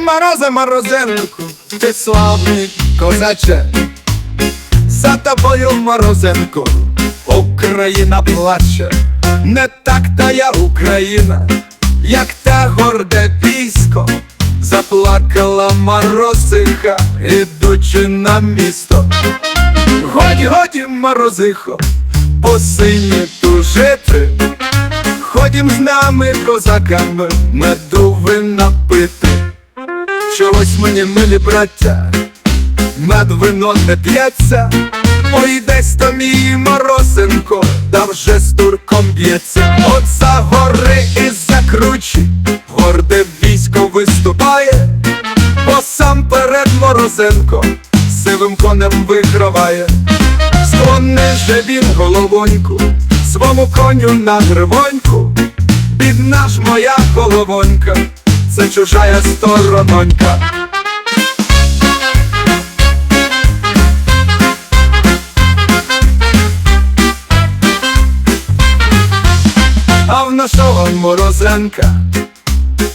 морозе, морозенку, ти славний козаче. За тобою, морозенко, Україна плаче, не так тая Україна, як та горде військо, заплакала морозиха, ідучи на місто. Годі, годі, морозихо, по сині тужити, ходім з нами, козаками, меду вина. Чогось мені милі браття, мед вино не п'ється, ой десь то мій морозенко, да вже з турком б'ється. От за гори і за кручі, горде військо виступає, бо сам перед морозенко сивим конем виграває. Же він головоньку, свому коню на гривоньку, бідна ж моя головонька, це чужая сторононька. А в нашого морозенка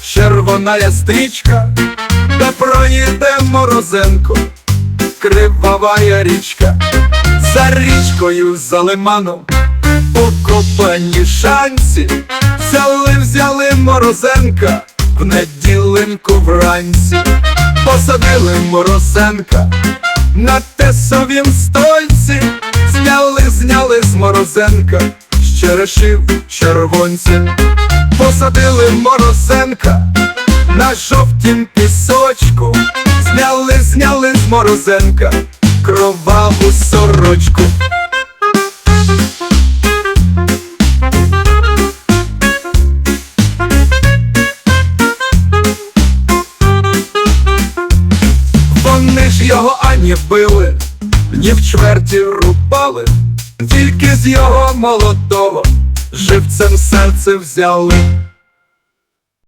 червона стрічка, де проїде морозенко, кривавая річка, за річкою за лиманом, у копані шанці, взяли, взяли морозенка в неділеньку вранці, посадили морозенка. На тесовім стольці, зняли, зняли з морозенка, з черешив червонці, посадили морозенка на жовтім пісочку, зняли, зняли з морозенка кроваву сорочку. Його ані били, ні в чверті рубали, тільки з його молодого живцем серце взяли.